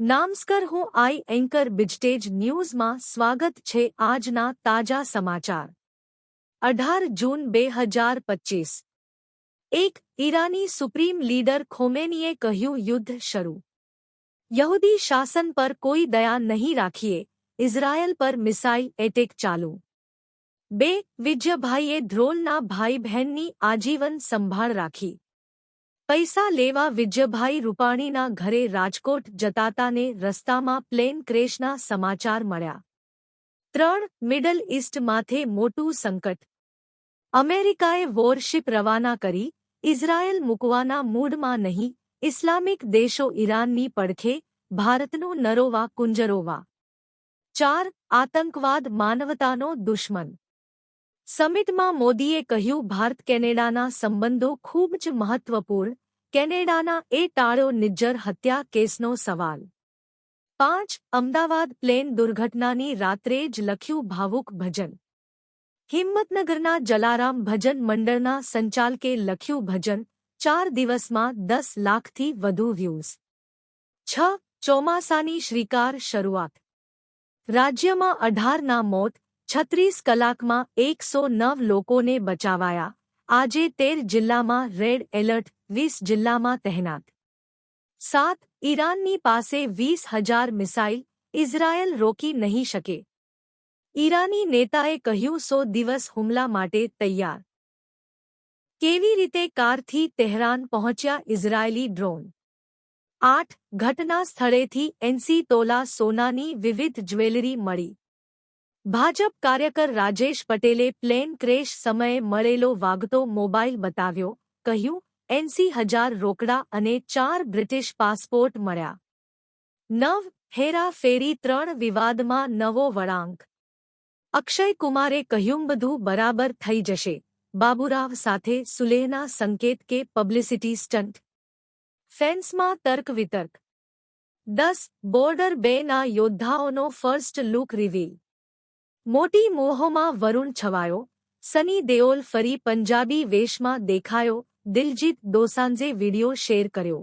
નામસ્કર હું આઈ એન્કર બિજટેજ ન્યૂઝમાં સ્વાગત છે આજના તાજા સમાચાર અઢાર જૂન બે હજાર પચીસ એક ઈરાની સુપ્રીમ લીડર ખોમેનીએ કહ્યું યુદ્ધ શરૂ યહૂદી શાસન પર કોઈ દયા નહીં રાખીએ ઇઝરાયલ પર મિસાઇલ એટેક ચાલુ બે વિજયભાઈએ ધ્રોલના ભાઈ બહેનની આજીવન સંભાળ રાખી પૈસા લેવા વિજયભાઈ રૂપાણીના ઘરે રાજકોટ જતાતાને રસ્તામાં પ્લેન ક્રેશના સમાચાર મળ્યા ત્રણ મિડલ ઇસ્ટમાંથી મોટું સંકટ અમેરિકાએ વોરશિપ રવાના કરી ઇઝરાયલ મૂકવાના મૂડમાં નહીં ઇસ્લામિક દેશો ઈરાનની પડખે ભારતનું નરોવા કુંજરોવા ચાર આતંકવાદ માનવતાનો દુશ્મન સમિટમાં મોદીએ કહ્યું ભારત કેનેડાના સંબંધો ખૂબ જ મહત્વપૂર્ણ કેનેડાના એ ટાળ્યો નિજ્જર હત્યા કેસનો સવાલ પાંચ અમદાવાદ પ્લેન દુર્ઘટનાની રાત્રે જ લખ્યું ભાવુક ભજન હિંમતનગરના જલારામ ભજન મંડળના સંચાલકે લખ્યું ભજન ચાર દિવસમાં દસ લાખથી વધુ વ્યૂઝ છ ચોમાસાની શ્રીકાર શરૂઆત રાજ્યમાં અઢારના મોત છત્રીસ કલાકમાં એકસો નવ લોકોને બચાવાયા આજે તેર જિલ્લામાં રેડ એલર્ટ વીસ જિલ્લામાં તહેનાત સાત ઈરાનની પાસે વીસ હજાર મિસાઇલ ઇઝરાયલ રોકી નહીં શકે ઈરાની નેતાએ કહ્યું સો દિવસ હુમલા માટે તૈયાર કેવી રીતે કારથી તેહરાન પહોંચ્યા ઇઝરાયેલી ડ્રોન આઠ ઘટના સ્થળેથી એંસી તોલા સોનાની વિવિધ જ્વેલરી મળી ભાજપ કાર્યકર રાજેશ પટેલે પ્લેન ક્રેશ સમયે મળેલો વાગતો મોબાઈલ બતાવ્યો, કહ્યું એંસી હજાર રોકડા અને ચાર બ્રિટિશ પાસપોર્ટ મળ્યા. નવ હેરા ફેરી ત્રણ વિવાદમાં નવો વળાંક. અક્ષય કુમારે કહ્યું, બધું બરાબર થઈ જશે. બાબુરાવ સાથે સુલેહના સંકેત કે પબ્લિસિટી સ્ટન્ટ ફેન્સમાં તર્ક વિતર્ક. દસ બોર્ડર બેના યોદ્ધાઓનો ફર્સ્ટ લુક રિવીલ. મોટી મોહોમાં વરુણ છવાયો, સની દેઓલ ફરી પંજાબી વેશમાં દેખાયો, દિલજીત દોસાંજે વિડિયો શેર કર્યો.